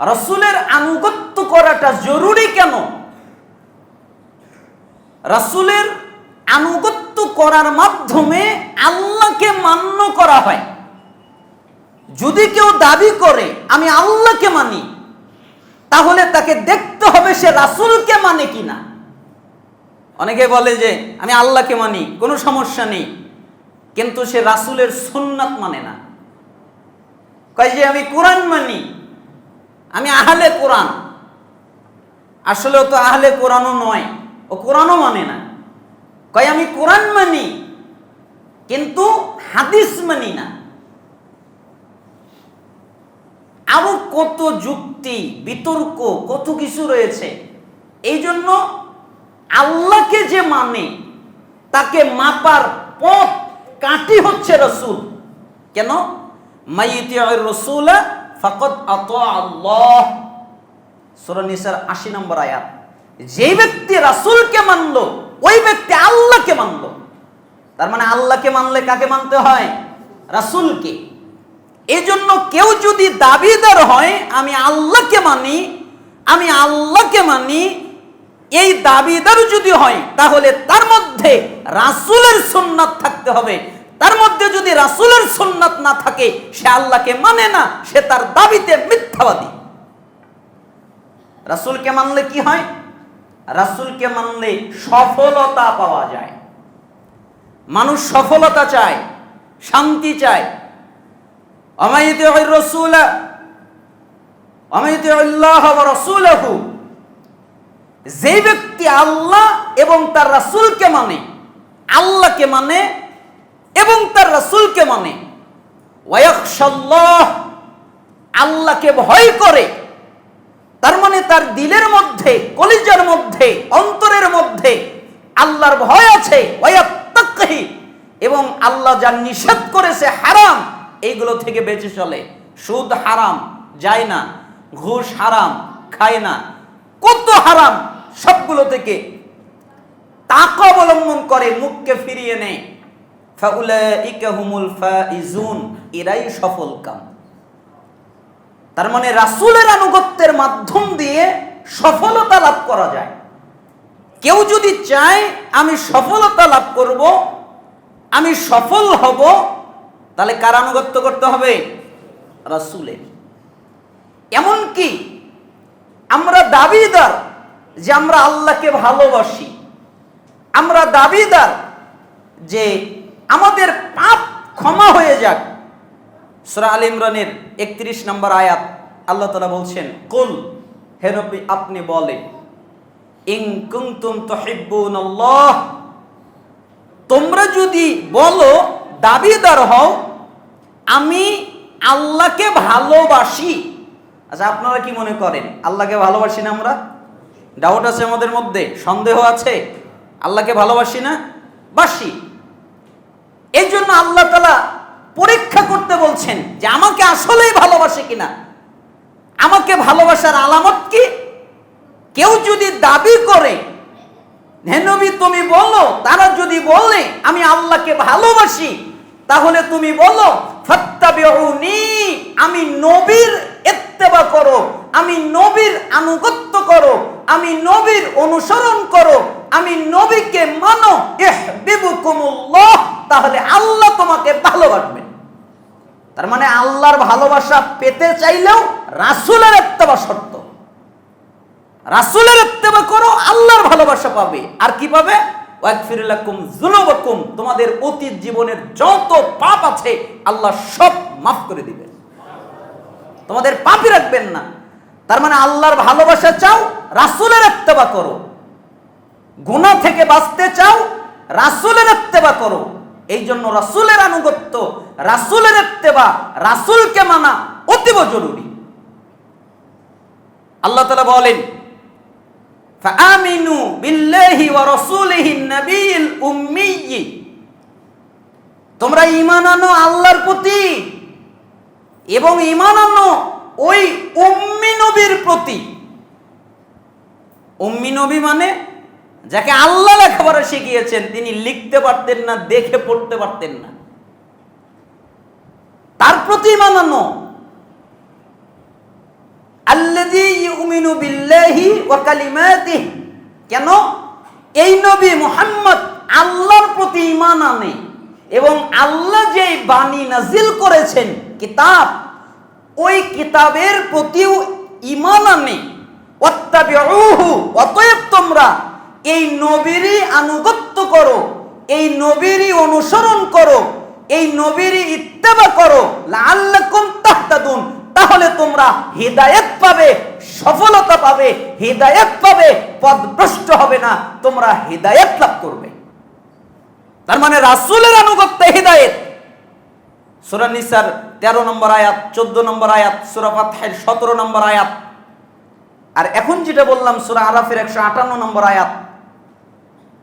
রসুলের আনুগত্য করাটা জরুরি কেন? রসুলের আনুগত্য করার মাধ্যমে আল্লাহকে মান্য করা হয়। যদি কেউ দাবি করে, আমি আল্লাহকে মানি তাহলে তাকে দেখতে হবে সে রাসুলকে মানে কিনা। অনেকে বলে যে, আমি আল্লাহকে মানি, কোনো সমস্যা নেই। কিন্তু সে রাসুলের সুন্নাত মানে না। কয় যে, আমি কোরআন মানি। আমি আহলে কোরআন। আসলে তো আহলে কোরআনও নয়। ও কোরআনও মানে না। কয়, আমি কোরআন মানি, কিন্তু হাদিস মানি না। আরও কত যুক্তি, বিতর্ক, কত কিছু রয়েছে। এই জন্য আল্লাহকে যে মানে তাকে মাপার পথ কাটি হচ্ছে রসুল। কেন? মাইতি রসুল ফকত আত আল্লাহ। সুরানিসার আশি নম্বর আয়াত। যে ব্যক্তি রাসুলকে মানলো, ওই ব্যক্তি আল্লাহকে মানলো। তার মানে আল্লাহকে মানলে কাকে মানতে হয়? রাসুলকে। এই জন্য কেউ যদি দাবিদার হয়, আমি আল্লাহকে মানি, আমি আল্লাহকে মানি, এই দাবিদার যদি হয়, তাহলে তার মধ্যে রাসুলের সুন্নাত থাকতে হবে। তার মধ্যে যদি রাসুলের সুন্নাত না থাকে, সে আল্লাহকে মানে না, সে তার দাবিতে মিথ্যাবাদী। রাসুলকে মানলে কি হয়? রাসুলকে মানলে সফলতা পাওয়া যায়। মানুষ সফলতা চায়, শান্তি চায়। অমাইতে রসুল আল্লাহ রসুলহু। যে ব্যক্তি আল্লাহ এবং তার রাসুলকে মানে আল্লাহকে মানে এবং তার রাসুলকে মানে। ওয়াকশাল্লাহ আল্লাহকে ভয় করে। তার মানে তার দিলের মধ্যে, কলিজার মধ্যে, অন্তরের মধ্যে আল্লাহর ভয় আছে। এবং আল্লাহ যা নিষেধ করেছে হারাম, এইগুলো থেকে বেঁচে চলে। সুদ হারাম, যায় না। ঘুষ হারাম, খায় না। কত হারাম, সবগুলো থেকে তাকে অবলম্বন করে, মুখকে ফিরিয়ে নেয়। ফাউলাইকা হুমুল ফাইজুন, এরাই সফল কাম। তার মানে রাসূলের আনুগত্যের মাধ্যম দিয়ে সফলতা লাভ করা যায়। কেউ যদি চায়, আমি সফলতা লাভ করব, আমি সফল হব, তাহলে কার আনুগত্য করতে হবে? রাসূলের। এমনকি আমরা দাবিদার যে আমরা আল্লাহকে ভালোবাসি, আমরা দাবিদার যে আমাদের পাপ ক্ষমা হয়ে যাক। সুরা আল ইমরানের একত্রিশ নম্বর আয়াত, আল্লাহ তালা বলছেন, কুল, হে নবী আপনি বলেন ইন কুনতুম তুহিব্বুনাল্লাহ তোমরা যদি বলো, দাবিদার হও আমি আল্লাহকে ভালোবাসি। আচ্ছা আপনারা কি মনে করেন, আল্লাহকে ভালোবাসি না আমরা? ডাউট আছে আমাদের মধ্যে, সন্দেহ আছে, আল্লাহকে ভালোবাসি না? বাসি। এই জন্য আল্লাহ তালা পরীক্ষা করতে বলছেন যে আমাকে আসলেই ভালোবাসে কিনা। আমাকে ভালোবাসার আলামত কি? কেউ যদি দাবি করে হেনবি তুমি বলো, তারা যদি বলে, আমি আল্লাহকে ভালোবাসি, তাহলে তুমি বলো আমি নবীর এত্তেবা করো, আমি নবীর আনুগত্য করো, আমি নবীর অনুসরণ করো আমি নবীকে মানো তাহলে আল্লাহ তোমাকে ভালোবাসবেন তার মানে আল্লাহর ভালোবাসা পেতে চাইলেও রাসূলের ইত্তেবা শর্ত। রাসূলের ইত্তেবা করো, আল্লাহর ভালোবাসা পাবে। আর কি পাবে? তোমাদের অতীত জীবনের যত পাপ আছে, আল্লাহ সব মাফ করে দিবেন। তোমাদের পাপই রাখবেন না। তার মানে আল্লাহর ভালোবাসা চাও, রাসূলের ইত্তেবা করো। গুনাহ থেকে বাঁচতে চাও রাসূলের ইত্তেবা করো এই জন্য রাসূলের আনুগত্য রাসূলের ইত্তেবা রাসূলকে মানা অতীব জরুরি আল্লাহ তাআলা বলেন فآمنوا بالله ورسوله النبي الأمي তোমরা ঈমান আনো আল্লাহর প্রতি এবং ঈমান আনো ওই উম্মি নবীর প্রতি উম্মি নবী মানে যাকে আল্লাহ লেখাপড়া শিখিয়েছেন, তিনি লিখতে পারতেন না, দেখে পড়তে পারতেন না। তার প্রতি মানানো। কেন? এই নবী মুহাম্মদ আল্লাহর প্রতি ইমান আনে এবং আল্লাহ যে বাণী নাজিল করেছেন, কিতাব, ওই কিতাবের প্রতিও ইমান আনে। ওয়াত্তাবিউহু, অতএব তোমরা এই নবীরই আনুগত্য করো, এই নবীরই অনুসরণ করো, এই নবীরই ইত্তেবা করো, লাআল্লাকুম তাহতাদুন। তাহলে তোমরা হিদায়াত পাবে, সফলতা পাবে, হিদায়াত পাবে, পদভ্রষ্ট হবে না, তোমরা হিদায়াত লাভ করবে। তার মানে রাসূলের আনুগত্য হিদায়াত। সূরা নিসার 13 নম্বর আয়াত 14 নম্বর আয়াত, সূরা ফাতহের 17 নম্বর আয়াত। আর এখন যেটা বললাম, সূরা আরাফের 158 নম্বর আয়াত।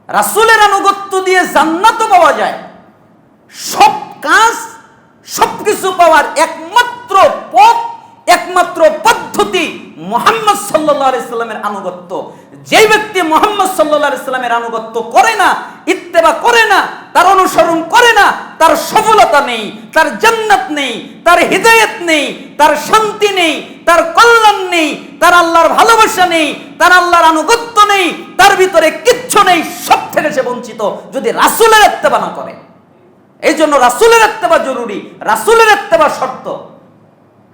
রাসূলের আনুগত্য দিয়ে জান্নাত পাওয়া যায়। সব কাজ, সবকিছু পাওয়ার একমাত্র পথ, একমাত্র পদ্ধতি মোহাম্মদ সাল্লাহ সাল্লামের আনুগত্য। যে ব্যক্তি মোহাম্মদ সাল্লাহ সাল্লামের আনুগত্য করে না, ইত্তেবা করে না তার অনুসরণ করে না, তার সফলতা নেই, তার জান্নাত নেই, তার হৃদয়ত নেই, তার শান্তি নেই, তার কল্যাণ নেই, তার আল্লাহর ভালোবাসা নেই, তার আল্লাহর আনুগত্য নেই, তার ভিতরে কিচ্ছু নেই, সব থেকে সে বঞ্চিত যদি রাসুলের ইত্তেবা না করে। এই জন্য রাসুলের ইত্তেবা জরুরি, রাসুলের ইত্তেবা শর্ত।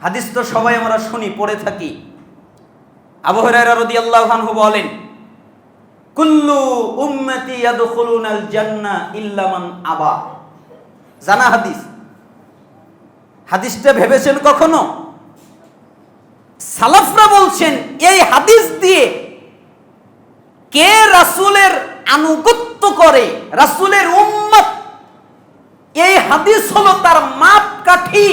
হাদিস তো সবাই আমরা শুনি, পড়ে থাকি। আবু হুরায়রা রাদিয়াল্লাহু আনহু বলেন কুল্লু উম্মতি ইয়াদখুলুনাল জান্নাহ ইল্লা মান আবা। জানা হাদিস? হাদিসটা ভেবেছেন কখনো? সালাফরা বলছেন, এই হাদিস দিয়ে কে রাসূলের আনুগত্য করে, রাসুলের উম্মত? এই হাদিস হলো তার মাপ কাঠি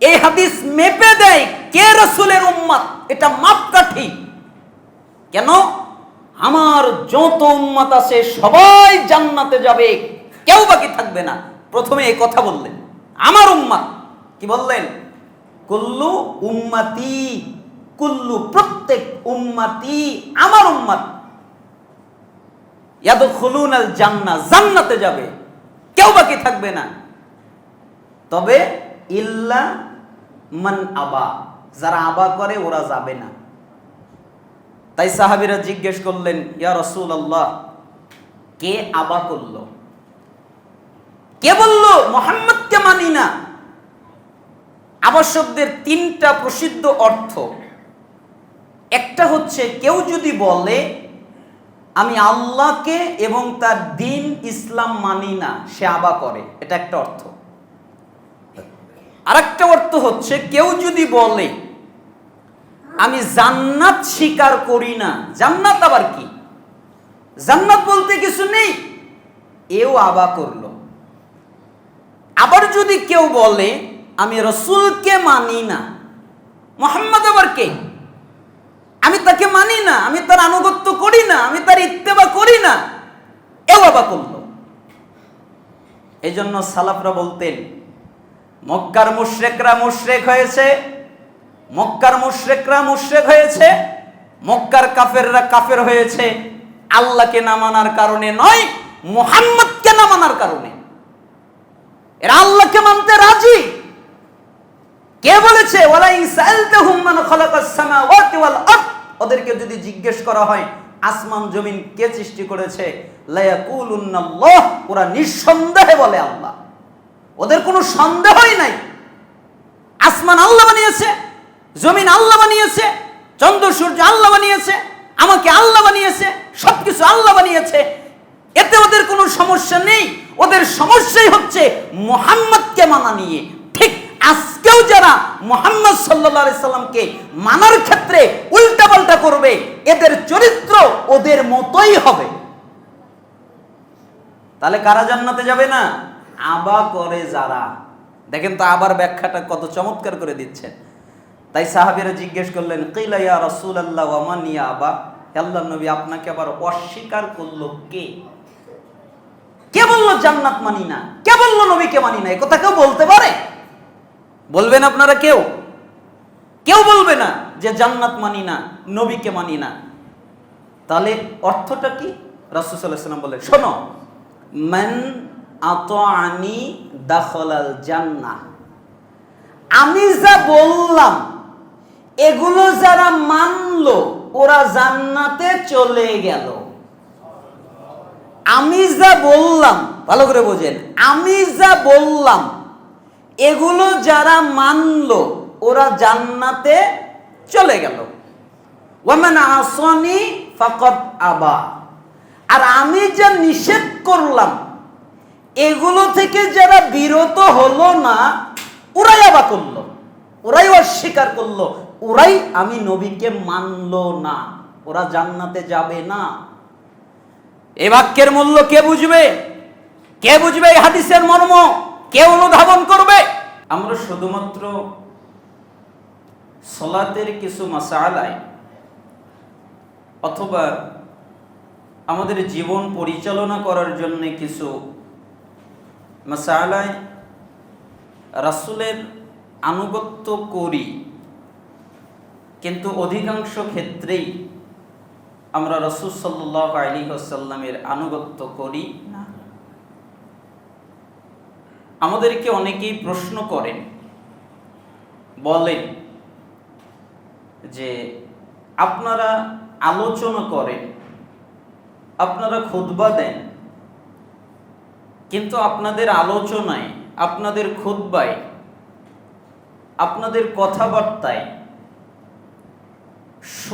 এই হাদিস মেপে দেয় কে রসুলের উম্মত? এটা মাপকাঠি। কেন? আমার যত উম্মত আছে সবাই জান্নাতে যাবে। কেউ বাকি থাকবে না। প্রথমে এই কথা বললেন। আমার উম্মাত। কি বললেন? কুল্লু উম্মাতি, কুল্লু প্রত্যেক উম্মাতি আমার উম্মত। ইয়াদখুলুন আল জান্নাহ জান্নাতে যাবে। কেউ বাকি থাকবে না। তবে ইল্লা মান আবা, যারা আবা করে ওরা যাবে না। তাই সাহাবিরা জিজ্ঞেস করলেন, ইয়া রসুল আল্লাহ কে আবা করল? কে বলল? মোহাম্মদকে মানি না। আবশ্যকদের তিনটা প্রসিদ্ধ অর্থ। একটা হচ্ছে, কেউ যদি বলে, আমি আল্লাহকে এবং তার দিন ইসলাম মানি না, সে আবা করে, এটা একটা অর্থ। আরেকটা অর্থ হচ্ছে, কেউ যদি বলে আমি জান্নাত স্বীকার করি না। জান্নাত আবার কি? জান্নাত বলতে কিছু নেই। এও আবা করল। আবার যদি কেউ বলে, আমি রসুলকে মানি না। মোহাম্মদ আবার কে? আমি তাকে মানি না, আমি তার আনুগত্য করি না, আমি তার ইত্তেবা করি না। এও আবা করল। এই জন্য সালাফরা বলতেন, মক্কার মুশরেকরা মুশরেক হয়েছে মক্কার মুশরেকরা মুশরেক হয়েছে, মক্কার কাফেররা কাফের হয়েছে। আল্লাহকে না মানার কারণে নয়, মোহাম্মদকে না মানার কারণে। এরা আল্লাহকে মানতে রাজি। কে বলেছে? ওদেরকে যদি জিজ্ঞেস করা হয়, আসমান, জমিন কে সৃষ্টি করেছে? ওরা নিঃসন্দেহে বলে আল্লাহ। ওদের কোনো সন্দেহই নাই। আসমান আল্লাহ বানিয়েছে। জমিন আল্লাহ বানিয়েছে, চন্দ্র, সূর্য আল্লাহ বানিয়েছে, আমাকে আল্লাহ বানিয়েছে, সবকিছু আল্লাহ বানিয়েছে। এতে ওদের কোনো সমস্যা নেই। ওদের সমস্যাই হচ্ছে মোহাম্মদকে মানা নিয়ে। ঠিক আজকেও যারা মোহাম্মদ সাল্লা সাল্লামকে মানার ক্ষেত্রে উল্টাপাল্টা করবে, এদের চরিত্র ওদের মতোই হবে। তাহলে কারা জান্নাতে যাবে না? আবা করে যারা। দেখেন তো আবার ব্যাখ্যাটা কত চমৎকার করে দিচ্ছেন তাই সাহাবিরা জিজ্ঞেস করলেন, কিলা ইয়া রাসূল আল্লাহ ওয়ামান ইয়া আবা? হে আল্লাহর নবী, আপনাকে আবার অস্বীকার করল কে? কে বলল জান্নাত মানি না? কে বলল নবীকে মানি না? কথা কেউ বলতে পারে? বলবেন আপনারা কেউ? কেউ বলবে না যে জান্নাত মানি না, নবীকে মানি না। তাহলে অর্থটা কি? রাসূল সাল্লাল্লাহু আলাইহি সাল্লাম বলে শোনো, মান আতাআনি দাখালাল জান্নাহ। আমি যা বললাম এগুলো যারা মানলো, ওরা জান্নাতে চলে গেল। আমি যা বললাম, ভালো করে বোঝেন, আমি যা বললাম, এগুলো যারা মানলো, ওরা জান্নাতে চলে গেল। আসনি আবা। আর আমি যা নিষেধ করলাম, এগুলো থেকে যারা বিরত হলো না, ওরাই আবা করল, ওরাই অস্বীকার করল। ওরাই আমি নবীকে মানল না। ওরা জান্নাতে যাবে না। এ বাক্যের মূল্য কে বুঝবে? কে বুঝবে এই হাদিসের মর্ম? কে অনুধাবন করবে? আমরা শুধুমাত্র সলাতের কিছু মাসালায় অথবা আমাদের জীবন পরিচালনা করার জন্য কিছু মাসালায় রাসুলের আনুগত্য করি। কিন্তু অধিকাংশ ক্ষেত্রেই আমরা রসুল সাল্লাহ আলী আসাল্লামের আনুগত্য করি না। আমাদেরকে অনেকেই প্রশ্ন করেন, বলেন যে আপনারা আলোচনা করেন, আপনারা খুতবা দেন, কিন্তু আপনাদের আলোচনায়, আপনাদের খুতবায়, আপনাদের কথাবার্তায়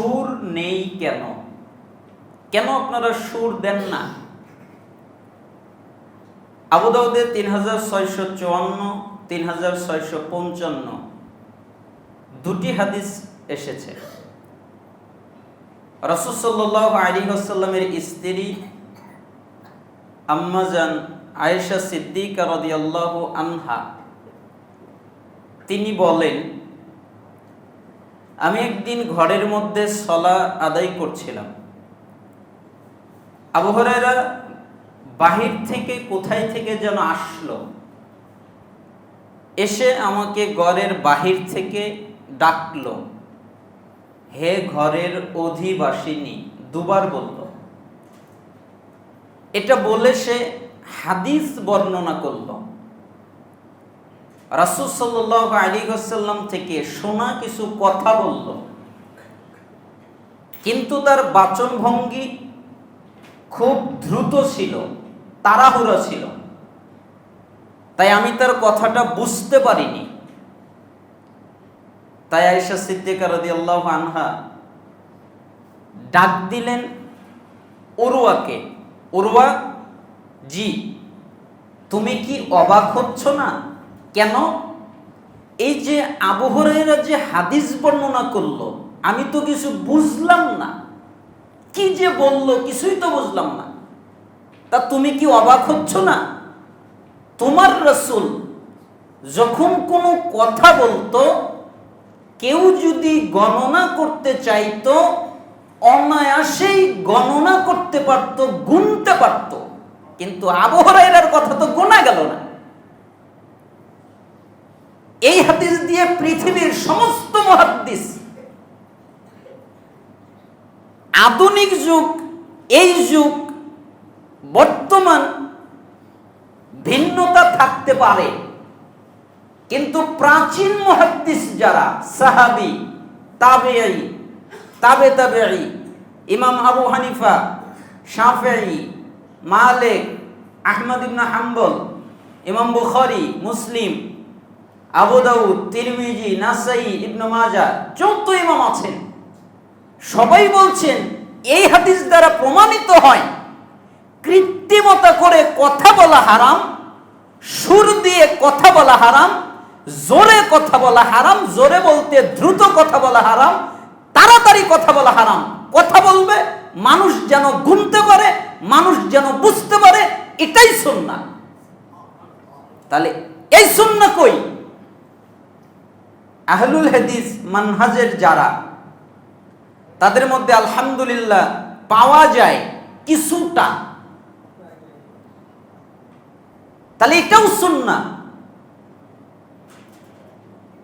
সুর নেই কেন? কেন আপনারা সুর দেন না? আবুদাউদে তিন হাজার ছয়শো চুয়ান্ন তিন হাজার ছয়শো পঞ্চান্ন দুটি হাদিস এসেছে। রসুসল্লাহ আলী আসাল্লামের স্ত্রী আম্মাজান আয়েশা সিদ্দিকা আনহা, তিনি বলেন আমি একদিন ঘরের মধ্যে সলা আদায় করছিলাম। আবহাওয়ারা বাহির থেকে কোথায় থেকে যেন আসলো, এসে আমাকে ঘরের বাহির থেকে ডাকলো। হে ঘরের অধিবাসিনী, দুবার বলল। এটা বলে সে হাদিস বর্ণনা করল। রাসুল সাল্লাহ আলী আসাল্লাম থেকে শোনা কিছু কথা বলল। কিন্তু তার বাচন ভঙ্গি খুব দ্রুত ছিল, তাড়াহুড়ো ছিল। তাই আমি তার কথাটা বুঝতে পারিনি। তাই আয়সা সিদ্দিকা আল্লাহ আনহা ডাক দিলেন ওরুয়াকে ওরুয়া জি, তুমি কি অবাক হচ্ছ না? কেন? এই যে আবহরেরা যে হাদিস বর্ণনা করল, আমি তো কিছু বুঝলাম না। কি যে বলল, কিছুই তো বুঝলাম না। তা তুমি কি অবাক হচ্ছ না? তোমার রসুল যখন কোনো কথা বলতো, কেউ যদি গণনা করতে চাইতো, অনায়াসেই গণনা করতে পারত, গুনতে পারত। কিন্তু আবহরাইরার কথা তো গোনা গেল না। এই হাদিস দিয়ে পৃথিবীর সমস্ত মহাদিস আধুনিক যুগ, এই যুগ, বর্তমান ভিন্নতা থাকতে পারে। কিন্তু প্রাচীন মহাদ্দিস যারা, সাহাবি তাবেই তাবে তাবেই ইমাম আবু হানিফা শাফেই মালেক, আহমদ ইবনা হাম্বল, ইমাম বুখারি, মুসলিম আবু দাউদ, তিরমিজি, নাসাই, ইবনু মাজা চৌদ্দ ইমাম আছেন, সবাই বলছেন, এই হাদিস দ্বারা প্রমাণিত হয়, কৃত্রিমতা করে কথা বলা হারাম, সুর দিয়ে কথা বলা হারাম, জোরে কথা বলা হারাম, জোরে বলতে দ্রুত কথা বলা হারাম, তাড়াতাড়ি কথা বলা হারাম। কথা বলবে, মানুষ যেন গুনতে পারে, মানুষ যেন বুঝতে পারে, এটাই সুন্না তাহলে এই সুন্না কই? আহলুল হাদিস মানহাজের যারা, তাদের মধ্যে আলহামদুলিল্লাহ পাওয়া যায় কিছুটা। তাহলে এটাও সুন্না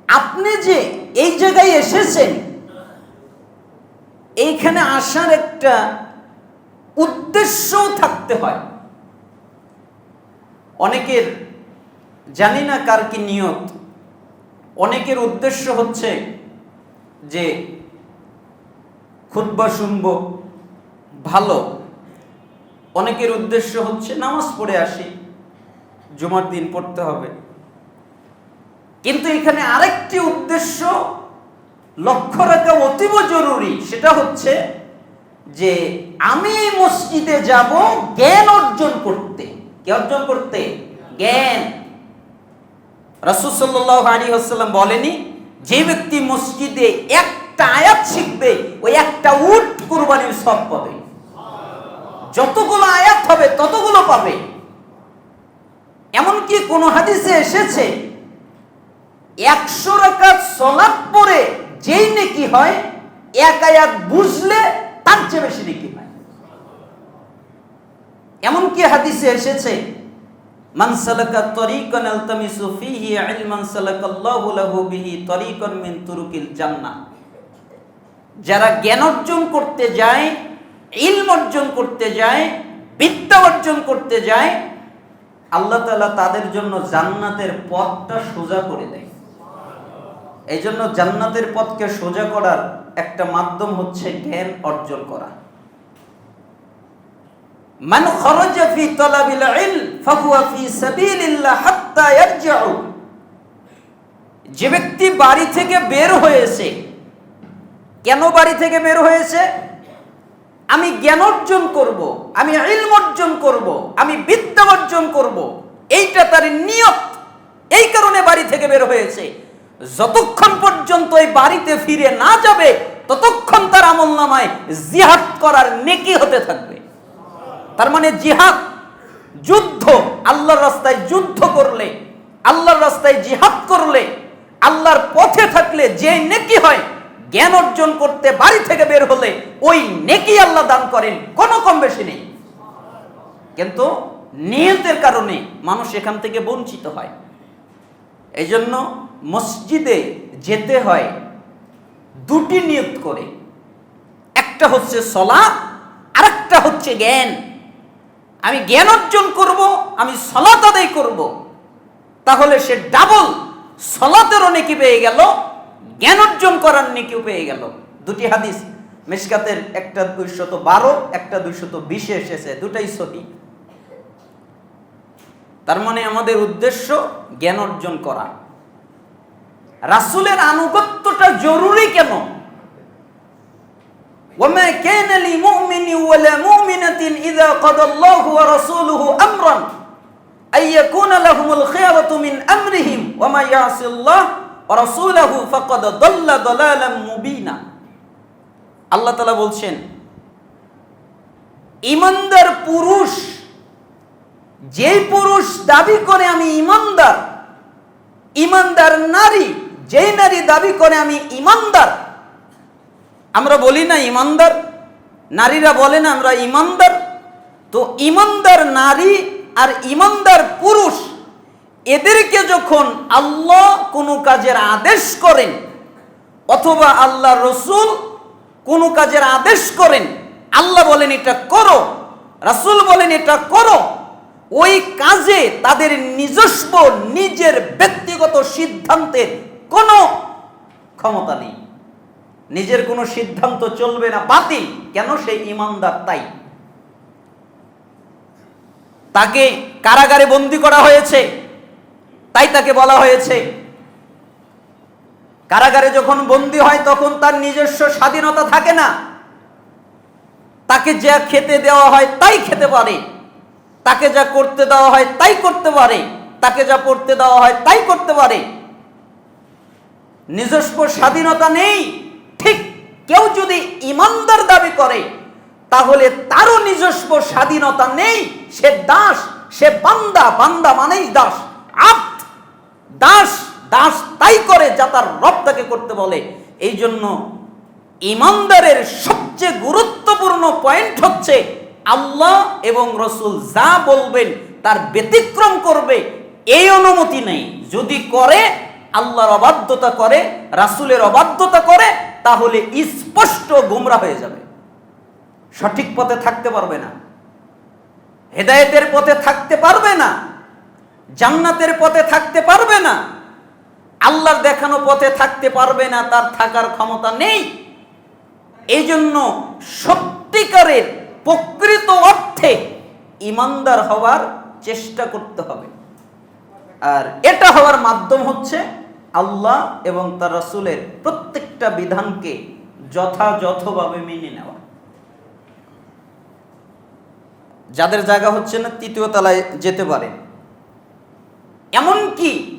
আপনি যে এই জায়গায় এসেছেন, এইখানে আসার একটা উদ্দেশ্য থাকতে হয়। অনেকের জানি না কার কি নিয়ত। অনেকের উদ্দেশ্য হচ্ছে যে খুতবা শুনব, ভালো। অনেকের উদ্দেশ্য হচ্ছে নামাজ পড়ে আসি, জুমার দিন পড়তে হবে। কিন্তু এখানে আরেকটি উদ্দেশ্য লক্ষ্য রাখা অতীব জরুরি, সেটা হচ্ছে যে আমি মসজিদে যাব জ্ঞান অর্জন করতে। কি অর্জন করতে? জ্ঞান। রাসুসাল্লাহ আলী হাসাল্লাম বলেনি, যে ব্যক্তি মসজিদে একটা আয়াত শিখবে, ওই একটা উট কুরবানির সব পাবে। যতগুলো আয়াত হবে, ততগুলো পাবে। এমনকি কোন হাদিসে এসেছে, একশো রাকাত সলাপ পরে যেই নেকি হয়, এক আয়াত বুঝলে তার চেয়ে বেশি নেকি হয়। এমনকি হাদিসে এসেছে মান সালাকা তরিকান আলতামিসু ফিহি ইলমান সালাকাল্লাহু লাহু বিহি তরিকান মিন তুরুকিল জান্নাহ। যারা জ্ঞান অর্জন করতে যায়, ইলম অর্জন করতে যায়, বিদ্যা অর্জন করতে যায়, আল্লাহ তাআলা তাদের জন্য জান্নাতের পথটা সোজা করে দেয়। এই জন্য জান্নাতের পথকে সোজা করার একটা মাধ্যম হচ্ছে জ্ঞান অর্জন করা। মান খরজা ফি তলাবিল ইলম ফাহুয়া ফি সাবিলিল্লাহ হাত্তা ইয়ারজিউ। যে ব্যক্তি বাড়ি থেকে বের হয়েছে, কেন বাড়ি থেকে বের হয়েছে? আমি জ্ঞান অর্জন করব, আমি ইলম অর্জন করব, আমি বিদ্যা অর্জন করব, এইটা তার নিয়ত, এই কারণে বাড়ি থেকে বের হয়েছে। যতক্ষণ পর্যন্ত এই বাড়িতে ফিরে না যাবে, ততক্ষণ তার আমল নামায় জিহাদ করার নেকি হতে থাকবে। তার মানে জিহাদ, যুদ্ধ, আল্লাহর রাস্তায় যুদ্ধ করলে, আল্লাহর রাস্তায় জিহাদ করলে, আল্লাহর পথে থাকলে যে নেকি হয়, জ্ঞান অর্জন করতে বাড়ি থেকে বের হলে ওই নেকি আল্লাহ দান করেন, কোনো কম বেশি নেই। কিন্তু নিয়তের কারণে মানুষ এখান থেকে বঞ্চিত হয়। এই জন্য মসজিদে যেতে হয়, দুটি নিয়ত করে। একটা হচ্ছে সলা আরেকটা হচ্ছে জ্ঞান। আমি জ্ঞান অর্জন করব, আমি সলাত আদায় করব। তাহলে সে ডাবল সলাতেরও নেকি পেয়ে গেল, জ্ঞান অর্জন করার নেকিও পেয়ে গেল। দুটি হাদিস মেশকাতের একটা দুইশত বারো, একটা দুইশত বিশে এসেছে, দুটাই সহি। তার মানে আমাদের উদ্দেশ্য জ্ঞান অর্জন করা। রাসুলের আনুগত্যটা জরুরি কেন? وما كان لمؤمن ولا مؤمنة إذا قضى الله ورسوله أمرا أن يكون لهم الخيرة من أمرهم وما يعص الله ورسوله فقد ضل ضلالا مبينا আল্লাহ তালা বলছেন ইমানদার পুরুষ যেই পুরুষ দাবি করে আমি ইমানদার ইমানদার নারী যেই নারী দাবি করে আমি ইমানদার আমরা বলি না ইমানদার, নারীরা বলে না আমরা ইমানদার। তো ইমানদার নারী আর ইমানদার পুরুষ, এদেরকে যখন আল্লাহ কোনো কাজের আদেশ করেন, অথবা আল্লাহ রসুল কোনো কাজের আদেশ করেন, আল্লাহ বলেন এটা করো, রাসুল বলেন এটা করো, ওই কাজে তাদের নিজস্ব, নিজের ব্যক্তিগত সিদ্ধান্তের কোনো ক্ষমতা নেই। নিজের কোনো সিদ্ধান্ত চলবে না, বাতিল। কেন সেই ইমানদার তাই? তাকে কারাগারে বন্দি করা হয়েছে, তাই তাকে বলা হয়েছে। কারাগারে যখন বন্দি হয়, তখন তার নিজস্ব স্বাধীনতা থাকে না। তাকে যা খেতে দেওয়া হয়, তাই খেতে পারে। তাকে যা করতে দেওয়া হয়, তাই করতে পারে। তাকে যা পড়তে দেওয়া হয়, তাই করতে পারে। নিজস্ব স্বাধীনতা নেই। ঠিক কেউ যদি ইমানদার দাবি করে, তাহলে তারও নিজস্ব স্বাধীনতা নেই। সে দাস, সে বান্দা বান্দা মানেই দাস আপ দাস দাস তাই করে যা তার রব তাকে করতে বলে। এই জন্য ইমানদারের সবচেয়ে গুরুত্বপূর্ণ পয়েন্ট হচ্ছে আল্লাহ এবং রসুল যা বলবেন, তার ব্যতিক্রম করবে। এই অনুমতি নেই। যদি করে, আল্লাহর অবাধ্যতা করে, রাসুলের অবাধ্যতা করে তাহলে স্পষ্ট গোমরা হয়ে যাবে। সঠিক পথে থাকতে পারবে না। হেদায়েতের পথে থাকতে পারবে না। জান্নাতের পথে থাকতে পারবে না। আল্লাহর দেখানো পথে থাকতে পারবে না, তার থাকার ক্ষমতা নেই। এই জন্য সত্যিকারের প্রকৃত অর্থে ইমানদার হওয়ার চেষ্টা করতে হবে। আর এটা হওয়ার মাধ্যম হচ্ছে আল্লাহ এবং তার রাসুলের প্রত্যেকটা বিধানকে যথাযথভাবে মেনে নেওয়া। যাদের জায়গা হচ্ছে না, তৃতীয় তলায় যেতে পারে। এমনকি